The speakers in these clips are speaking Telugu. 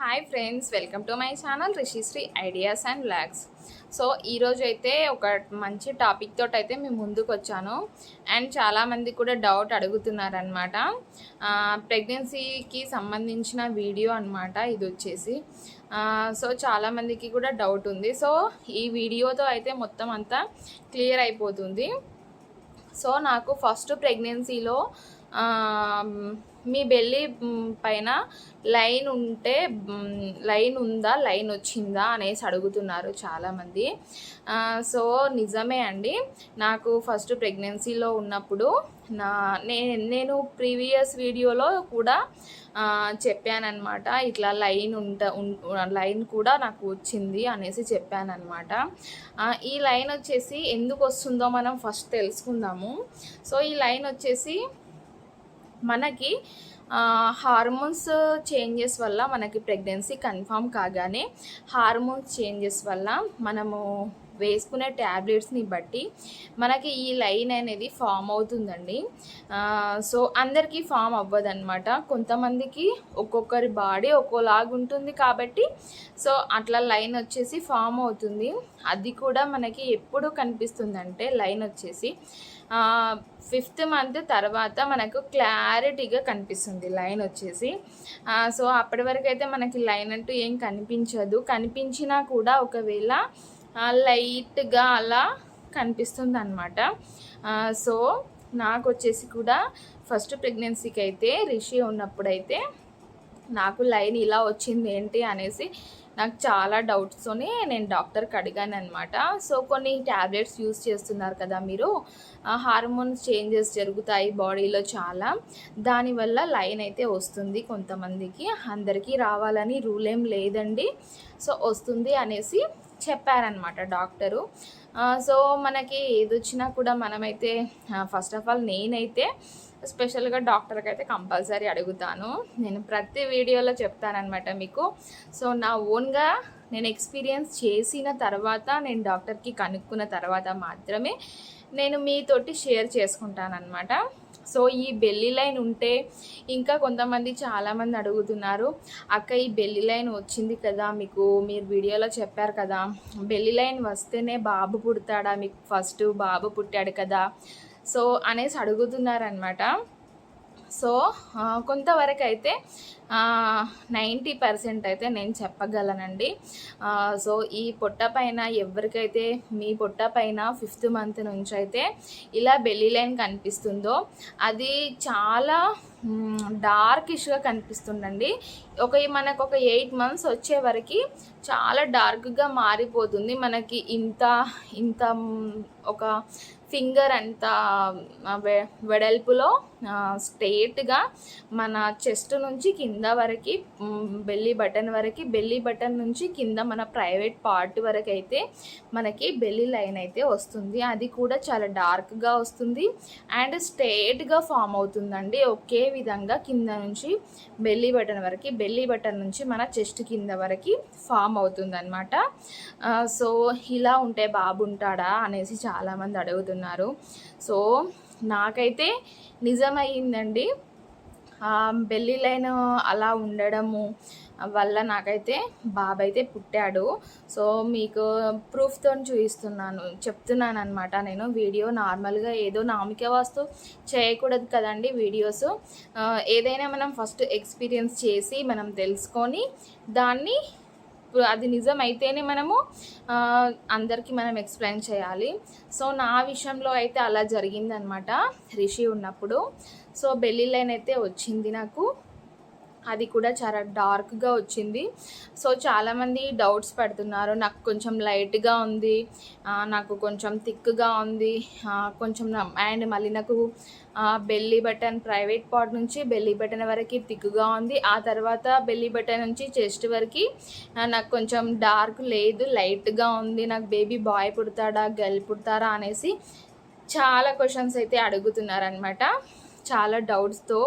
Hi friends welcome to my channel Rishishri ideas and blogs so ఈరోజు అయితే ఒక మంచి టాపిక్ తోటి అయితే మేము ముందుకు వచ్చాను. అండ్ చాలామంది కూడా డౌట్ అడుగుతున్నారనమాట ప్రెగ్నెన్సీకి సంబంధించిన వీడియో అనమాట ఇది వచ్చేసి. సో చాలామందికి కూడా డౌట్ ఉంది. సో ఈ వీడియోతో అయితే మొత్తం అంతా క్లియర్ అయిపోతుంది. సో నాకు ఫస్ట్ ప్రెగ్నెన్సీలో మీ బెల్లి పైన లైన్ ఉంటే లైన్ ఉందా లైన్ వచ్చిందా అనేసి అడుగుతున్నారు చాలామంది. సో నిజమే అండి. నాకు ఫస్ట్ ప్రెగ్నెన్సీలో ఉన్నప్పుడు నా నేను ప్రీవియస్ వీడియోలో కూడా చెప్పానమాట చెప్పానన్నమాట. ఇట్లా లైన్ ఉంట లైన్ కూడా నాకు వచ్చింది అనేసి చెప్పానమాట ఈ లైన్ వచ్చేసి ఎందుకు వస్తుందో మనం ఫస్ట్ తెలుసుకుందాము. సో ఈ లైన్ వచ్చేసి మనకి హార్మోన్స్ చేంజెస్ వల్ల మనకి ప్రెగ్నెన్సీ కన్ఫామ్ కాగానే హార్మోన్స్ చేంజెస్ వల్ల మనము వేసుకునే ట్యాబ్లెట్స్ని బట్టి మనకి ఈ లైన్ అనేది ఫామ్ అవుతుందండి. సో అందరికీ ఫామ్ అవ్వదన్నమాట. కొంతమందికి ఒక్కొక్కరి బాడీ ఒక్కోలాగా ఉంటుంది కాబట్టి సో అట్లా లైన్ వచ్చేసి ఫామ్ అవుతుంది. అది కూడా మనకి ఎప్పుడు కనిపిస్తుందంటే లైన్ వచ్చేసి ఫిఫ్త్ మంత్ తర్వాత మనకు క్లారిటీగా కనిపిస్తుంది లైన్ వచ్చేసి. సో అప్పటి వరకు అయితే మనకి లైన్ అంటూ ఏం కనిపించదు. కనిపించినా కూడా ఒకవేళ లైట్గా అలా కనిపిస్తుంది అనమాట సో నాకు వచ్చేసి కూడా ఫస్ట్ ప్రెగ్నెన్సీకి అయితే రిషి ఉన్నప్పుడైతే నాకు లైన్ ఇలా వచ్చింది ఏంటి అనేసి నాకు చాలా డౌట్స్తోనే నేను డాక్టర్కి అడిగాను అనమాట సో కొన్ని ట్యాబ్లెట్స్ యూస్ చేస్తున్నారు కదా మీరు. హార్మోన్స్ చేంజెస్ జరుగుతాయి బాడీలో చాలా. దానివల్ల లైన్ అయితే వస్తుంది కొంతమందికి. అందరికీ రావాలని రూల్ ఏం లేదండి. సో వస్తుంది అనేసి చెప్పారనమాట డాక్టరు సో మనకి ఏది వచ్చినా కూడా మనమైతే ఫస్ట్ ఆఫ్ ఆల్ నేనైతే స్పెషల్గా డాక్టర్కి అయితే కంపల్సరీ అడుగుతాను. నేను ప్రతి వీడియోలో చెప్తానమాట మీకు. సో నా ఓన్గా నేను ఎక్స్పీరియన్స్ చేసిన తర్వాత నేను డాక్టర్కి కనుక్కున్న తర్వాత మాత్రమే నేను మీతోటి షేర్ చేసుకుంటానమాట సో ఈ బెల్లి లైన్ ఉంటే ఇంకా కొంతమంది చాలామంది అడుగుతున్నారు అక్క ఈ బెల్లి లైన్ వచ్చింది కదా మీకు మీరు వీడియోలో చెప్పారు కదా బెల్లి లైన్ వస్తేనే బాబు పుడతాడా మీకు ఫస్ట్ బాబు పుట్టాడు కదా సో అనేసి అడుగుతున్నారనమాట సో కొంతవరకు అయితే నైంటీ పర్సెంట్ అయితే నేను చెప్పగలనండి. సో ఈ పొట్ట పైన ఎవరికైతే మీ పొట్ట పైన ఫిఫ్త్ మంత్ నుంచి అయితే ఇలా బెల్లీ లైన్ కనిపిస్తుందో అది చాలా డార్కిష్గా కనిపిస్తుందండి. ఒక మనకు ఒక ఎయిట్ మంత్స్ వచ్చే వరకు చాలా డార్క్గా మారిపోతుంది. మనకి ఇంత ఇంత ఒక ఫింగర్ అంత వె- వెడల్పులో స్ట్రేట్గా మన చెస్ట్ నుంచి కింద వరకు బెల్లీ బటన్ వరకు బెల్లీ బటన్ నుంచి కింద మన ప్రైవేట్ పార్ట్ వరకు అయితే మనకి బెల్లీ లైన్ అయితే వస్తుంది. అది కూడా చాలా డార్క్గా వస్తుంది. అండ్ స్ట్రేట్గా ఫామ్ అవుతుందండి. ఒకే విధంగా కింద నుంచి బెల్లీ బటన్ వరకు బెల్లీ బటన్ నుంచి మన చెస్ట్ కింద వరకు ఫామ్ అవుతుందన్నమాట. సో ఇలా ఉంటే బాబుంటాడా అనేసి చాలామంది అడుగుతున్నారు. సో నాకైతే నిజమయ్యిందండి ఆ, బెల్లి లైన్ అలా ఉండడము వల్ల నాకైతే బాబు అయితే పుట్టాడు. సో మీకు ప్రూఫ్తో చూపిస్తున్నాను. చెప్తున్నాను అనమాట నేను వీడియో నార్మల్గా ఏదో నామిక వాస్తు చేయకూడదు కదండి వీడియోస్. ఏదైనా మనం ఫస్ట్ ఎక్స్పీరియన్స్ చేసి మనం తెలుసుకొని దాన్ని అది నిజం అయితేనే మనము అందరికీ మనం ఎక్స్ప్లెయిన్ చేయాలి. సో నా విషయంలో అయితే అలా జరిగిందనమాట రిషి ఉన్నప్పుడు. సో బెల్లి లైన్ అయితే వచ్చింది నాకు. అది కూడా చాలా డార్క్గా వచ్చింది. సో చాలామంది డౌట్స్ పెడుతున్నారు. నాకు కొంచెం లైట్గా ఉంది. నాకు కొంచెం థిక్గా ఉంది. కొంచెం అండ్ మళ్ళీ నాకు బెల్లీ బటన్ ప్రైవేట్ పార్ట్ నుంచి బెల్లీ బటన్ వరకు థిక్గా ఉంది. ఆ తర్వాత బెల్లీ బటన్ నుంచి చెస్ట్ వరకు నాకు కొంచెం డార్క్ లేదు లైట్గా ఉంది. నాకు బేబీ బాయ్ పుడతాడా గర్ల్ పుడతారా అనేసి చాలా క్వశ్చన్స్ అయితే అడుగుతున్నారనమాట చాలా డౌట్స్తో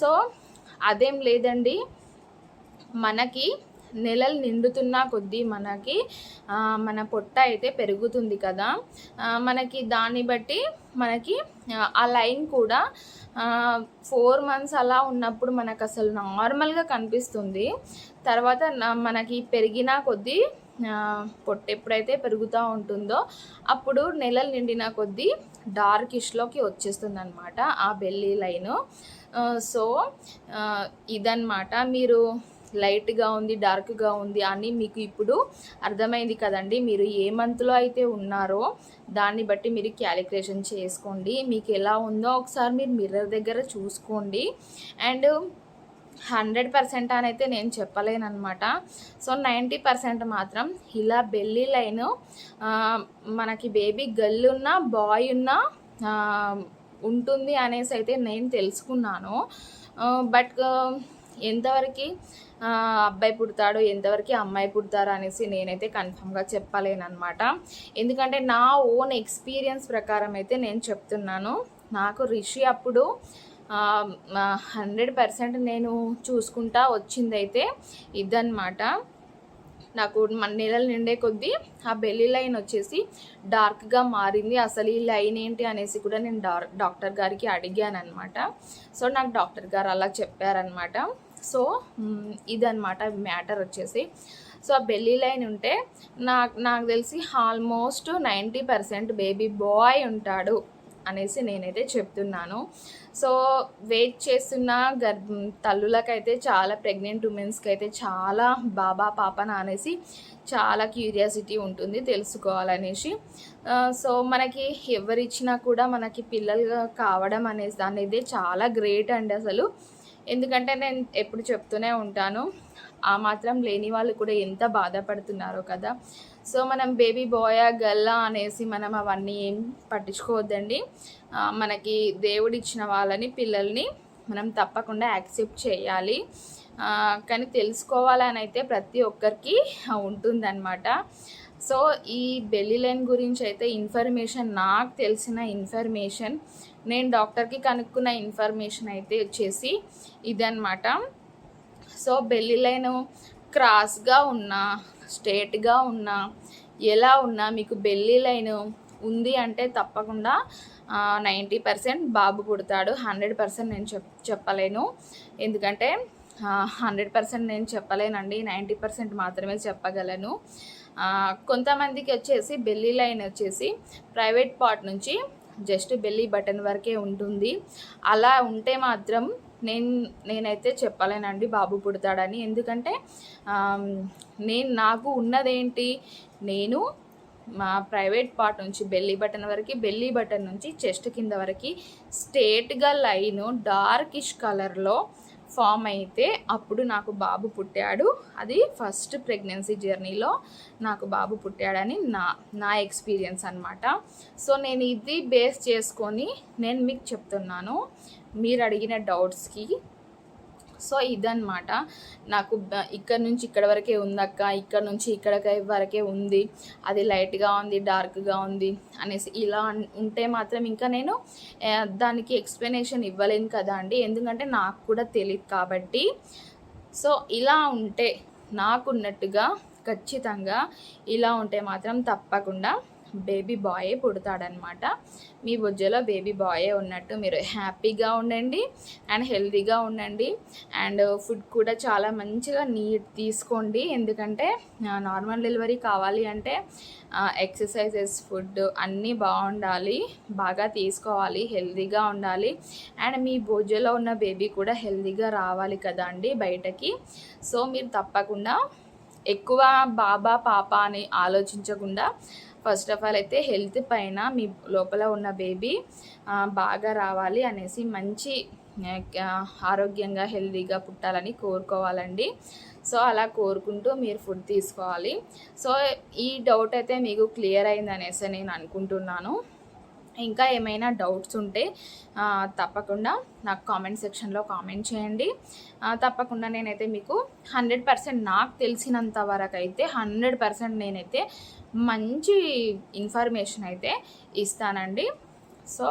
సో అదేం లేదండి. మనకి నెలలు నిండుతున్న కొద్దీ మనకి మన పొట్ట అయితే పెరుగుతుంది కదా. మనకి దాన్ని బట్టి మనకి ఆ, లైన్ కూడా ఫోర్ మంత్స్ అలా ఉన్నప్పుడు మనకు అసలు నార్మల్గా కనిపిస్తుంది. తర్వాత మనకి పెరిగిన కొద్దీ పొట్ట ఎప్పుడైతే పెరుగుతూ ఉంటుందో అప్పుడు నెలలు నిండిన కొద్దీ డార్కిష్లోకి వచ్చేస్తుంది అనమాట ఆ బెల్లీ లైను. సో ఇదన్నమాట. మీరు లైట్గా ఉంది డార్క్గా ఉంది అని మీకు ఇప్పుడు అర్థమైంది కదండి. మీరు ఏ మంత్లో అయితే ఉన్నారో దాన్ని బట్టి మీరు క్యాలిక్యులేషన్ చేసుకోండి. మీకు ఎలా ఉందో ఒకసారి మీరు మిర్రర్ దగ్గర చూసుకోండి. అండ్ హండ్రెడ్ పర్సెంట్ అని అయితే నేను చెప్పలేనమాట సో నైంటీ పర్సెంట్ మాత్రం ఇలా బెల్లీ లైన్ మనకి బేబీ గర్ల్ ఉన్నా బాయ్ ఉన్నా ఉంటుంది అనేసి అయితే నేను తెలుసుకున్నాను. బట్ ఎంతవరకు అబ్బాయి పుడతాడు ఎంతవరకు అమ్మాయి పుడతారు అనేసి నేనైతే కన్ఫామ్గా చెప్పలేనమాట ఎందుకంటే నా ఓన్ ఎక్స్పీరియన్స్ ప్రకారం అయితే నేను చెప్తున్నాను. నాకు రిషి అప్పుడు హండ్రెడ్ పర్సెంట్ నేను చూసుకుంటా వచ్చిందైతే ఇదన్నమాట. నాకు నెలలు నిండే కొద్దీ ఆ బెల్లి లైన్ వచ్చేసి డార్క్గా మారింది. అసలు ఈ లైన్ ఏంటి అనేసి కూడా నేను డా డాక్టర్ గారికి అడిగాను అనమాట సో నాకు డాక్టర్ గారు అలా చెప్పారనమాట సో ఇదనమాట మ్యాటర్ వచ్చేసి. సో ఆ బెల్లీ లైన్ ఉంటే నాకు నాకు తెలిసి almost ninety percent baby boy ఉంటాడు అనేసి నేనైతే చెప్తున్నాను. సో వెయిట్ చేస్తున్న గర్భ తల్లులకైతే చాలా ప్రెగ్నెంట్ ఉమెన్స్కి అయితే చాలా బాబా పాపన అనేసి చాలా క్యూరియాసిటీ ఉంటుంది తెలుసుకోవాలనేసి. సో మనకి ఎవరిచ్చినా కూడా మనకి పిల్లలు కావడం అనేసి అనేది చాలా గ్రేట్ అండి అసలు. ఎందుకంటే నేను ఎప్పుడు చెప్తూనే ఉంటాను ఆ మాత్రం లేని వాళ్ళు కూడా ఎంత బాధపడుతున్నారో కదా. సో మనం బేబీ బాయా గల్లా అనేసి మనం అవన్నీ ఏం పట్టించుకోవద్దండి. మనకి దేవుడిచ్చిన వాళ్ళని పిల్లల్ని మనం తప్పకుండా యాక్సెప్ట్ చేయాలి. కానీ తెలుసుకోవాలని అయితే ప్రతి ఒక్కరికి ఉంటుందన్నమాట. సో ఈ బెల్లి లైన్ గురించి అయితే ఇన్ఫర్మేషన్ నాకు తెలిసిన ఇన్ఫర్మేషన్ నేను డాక్టర్కి కనుక్కున్న ఇన్ఫర్మేషన్ అయితే వచ్చేసి ఇదనమాట సో బెల్లి లైన్ క్రాస్గా ఉన్నా స్ట్రేట్గా ఉన్నా ఎలా ఉన్నా మీకు బెల్లి లైన్ ఉంది అంటే తప్పకుండా నైంటీ పర్సెంట్ బాబు పుడతాడు. హండ్రెడ్ పర్సెంట్ నేను చెప్ చెప్పలేను. ఎందుకంటే హండ్రెడ్ పర్సెంట్ నేను చెప్పలేనండి. నైంటీ పర్సెంట్ మాత్రమే చెప్పగలను. కొంతమందికి వచ్చేసి బెల్లీ లైన్ వచ్చేసి ప్రైవేట్ పార్ట్ నుంచి జస్ట్ బెల్లీ బటన్ వరకే ఉంటుంది. అలా ఉంటే మాత్రం నేను నేనైతే చెప్పలేనండి బాబు పుడతాడని. ఎందుకంటే నేను నాకు ఉన్నదేంటి? నేను మా ప్రైవేట్ పార్ట్ నుంచి బెల్లీ బటన్ వరకు బెల్లీ బటన్ నుంచి చెస్ట్ కింద వరకు స్ట్రేట్గా లైను డార్కిష్ కలర్లో ఫామ్ అయితే అప్పుడు నాకు బాబు పుట్టాడు. అది ఫస్ట్ ప్రెగ్నెన్సీ జర్నీలో నాకు బాబు పుట్టాడని నా నా ఎక్స్పీరియన్స్ అనమాట సో నేను ఇది బేస్ చేసుకొని నేను మీకు చెప్తున్నాను. మీరు అడిగిన డౌట్స్కి సో ఇదనమాట నాకు ఇక్కడ నుంచి ఇక్కడ వరకే ఉందక్క ఇక్కడ నుంచి ఇక్కడ వరకే ఉంది. అది లైట్గా ఉంది డార్క్గా ఉంది అనేసి ఇలా ఉంటే మాత్రం ఇంకా నేను దానికి ఎక్స్ప్లెనేషన్ ఇవ్వలేను కదా అండి. ఎందుకంటే నాకు కూడా తెలియదు కాబట్టి. సో ఇలా ఉంటే నాకున్నట్టుగా ఖచ్చితంగా ఇలా ఉంటే మాత్రం తప్పకుండా బేబీ బాయే పుడతాడనమాట. మీ బొజ్జలో బేబీ బాయే ఉన్నట్టు మీరు హ్యాపీగా ఉండండి అండ్ హెల్తీగా ఉండండి. అండ్ ఫుడ్ కూడా చాలా మంచిగా నీట్ తీసుకోండి. ఎందుకంటే నార్మల్ డెలివరీ కావాలి అంటే ఎక్సర్సైజెస్ ఫుడ్ అన్నీ బాగుండాలి. బాగా తీసుకోవాలి హెల్తీగా ఉండాలి. అండ్ మీ భోజలో ఉన్న బేబీ కూడా హెల్తీగా రావాలి కదా అండి బయటకి. సో మీరు తప్పకుండా ఎక్కువ బాబా పాప అని ఆలోచించకుండా ఫస్ట్ ఆఫ్ ఆల్ అయితే హెల్త్ పైన మీ లోపల ఉన్న బేబీ బాగా రావాలి అనేసి మంచి ఆరోగ్యంగా హెల్తీగా పుట్టాలని కోరుకోవాలండి. సో అలా కోరుకుంటూ మీరు ఫుడ్ తీసుకోవాలి. సో ఈ డౌట్ అయితే మీకు క్లియర్ అయింది అనేసి నేను అనుకుంటున్నాను. ఇంకా ఏమైనా డౌట్స్ ఉంటే తప్పకుండా నాకు కామెంట్ సెక్షన్లో కామెంట్ చేయండి. తప్పకుండా నేనైతే మీకు హండ్రెడ్ పర్సెంట్ నాకు తెలిసినంత వరకు అయితే హండ్రెడ్ పర్సెంట్ నేనైతే మంచి ఇన్ఫర్మేషన్ అయితే ఇస్తానండి. సో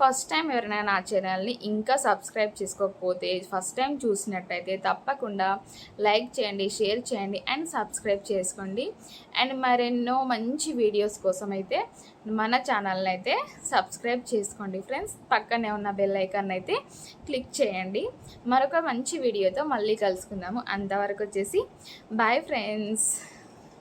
ఫస్ట్ టైం ఎవరైనా నా ఛానల్ని ఇంకా సబ్స్క్రైబ్ చేసుకోకపోతే ఫస్ట్ టైం చూసినట్టయితే తప్పకుండా లైక్ చేయండి షేర్ చేయండి అండ్ సబ్స్క్రైబ్ చేసుకోండి. అండ్ మరెన్నో మంచి వీడియోస్ కోసం అయితే మన ఛానల్ని అయితే సబ్స్క్రైబ్ చేసుకోండి ఫ్రెండ్స్ పక్కనే ఉన్న బెల్ ఐకాన్ అయితే క్లిక్ చేయండి. మరొక మంచి వీడియోతో మళ్ళీ కలుసుకుందాము. అంతవరకు వచ్చేసి బాయ్ ఫ్రెండ్స్